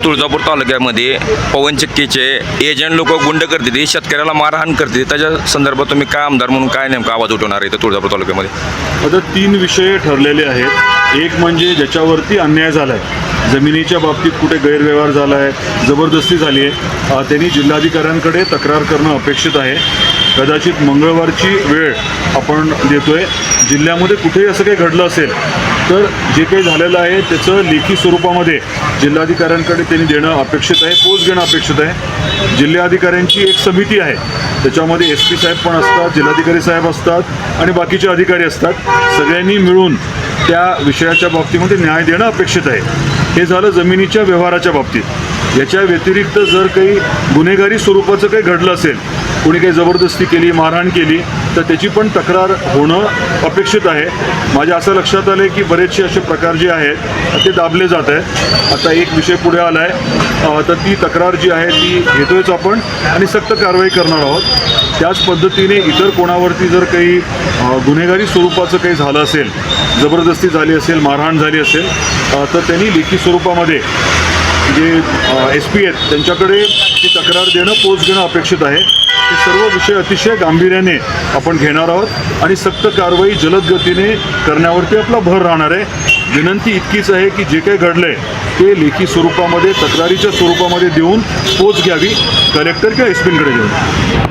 Tuljapur तालुक्यामध्ये पवनचक्कीचे agent लोक गुंड करते शेतकऱ्याला मारहाण करते त्याच्या संदर्भात तुम्ही काय आमदार म्हणून काय नेमका आवाज उठवणार आहे तुळजापूर तालुक्यामध्ये? आता तीन विषय ठरलेले आहेत. एक म्हणजे ज्याच्यावरती अन्याय झाला आहे जमिनीच्या बाबतीत कुठे गैरव्यवहार झाला आहे जबरदस्ती झाली आहे त्यांनी जिल्हाधिकाऱ्यांकडे तक्रार करणं अपेक्षित आहे. कदाचित मंगळवारची वेळ आपण देतोय. जिल्ह्यामध्ये कुठेही असं काही घडलं असेल तर जे काही झालेलं आहे त्याचं लेखी स्वरूपामध्ये जिल्हाधिकाऱ्यांकडे त्यांनी देणं अपेक्षित आहे पोच घेणं अपेक्षित आहे. जिल्हाधिकाऱ्यांची एक समिती आहे. त्याच्यामध्ये एस पी साहेब पण असतात जिल्हाधिकारी साहेब असतात आणि बाकीचे अधिकारी असतात. सगळ्यांनी मिळून त्या विषयाच्या बाबतीमध्ये न्याय देणं अपेक्षित आहे. हे झालं जमिनीच्या व्यवहाराच्या बाबतीत. याच्या व्यतिरिक्त जर काही गुन्हेगारी स्वरूपाचं काही घडलं असेल कोणी काही जबरदस्ती केली मारहाण केली तर त्याची पण तक्रार होणं अपेक्षित आहे. माझ्या असं लक्षात आलं आहे की बरेचसे असे प्रकार जे आहेत ते दाबले जात आहेत. आता एक विषय पुढे आला आहे तर ती तक्रार जी आहे ती घेतोयच आपण आणि सक्त कारवाई करणार आहोत. त्याच पद्धतीने इतर कोणावरती जर काही गुन्हेगारी स्वरूपाचं काही झालं असेल जबरदस्ती झाली असेल मारहाण झाली असेल तर त्यांनी लेखी स्वरूपामध्ये जे एस पी आहेत त्यांच्याकडे ती तक्रार देणं पोच घेणं अपेक्षित आहे. हे सर्व विषय अतिशय गांभीर्याने आपण घेणार आहोत आणि सक्त कारवाई जलद गतीने करण्यावरती आपला भर राहणार आहे. विनंती इतकीच आहे की जे काही घडलंय ते लेखी स्वरूपामध्ये तक्रारीच्या स्वरूपामध्ये देऊन पोच घ्यावी कलेक्टर किंवा एस पींकडे देऊन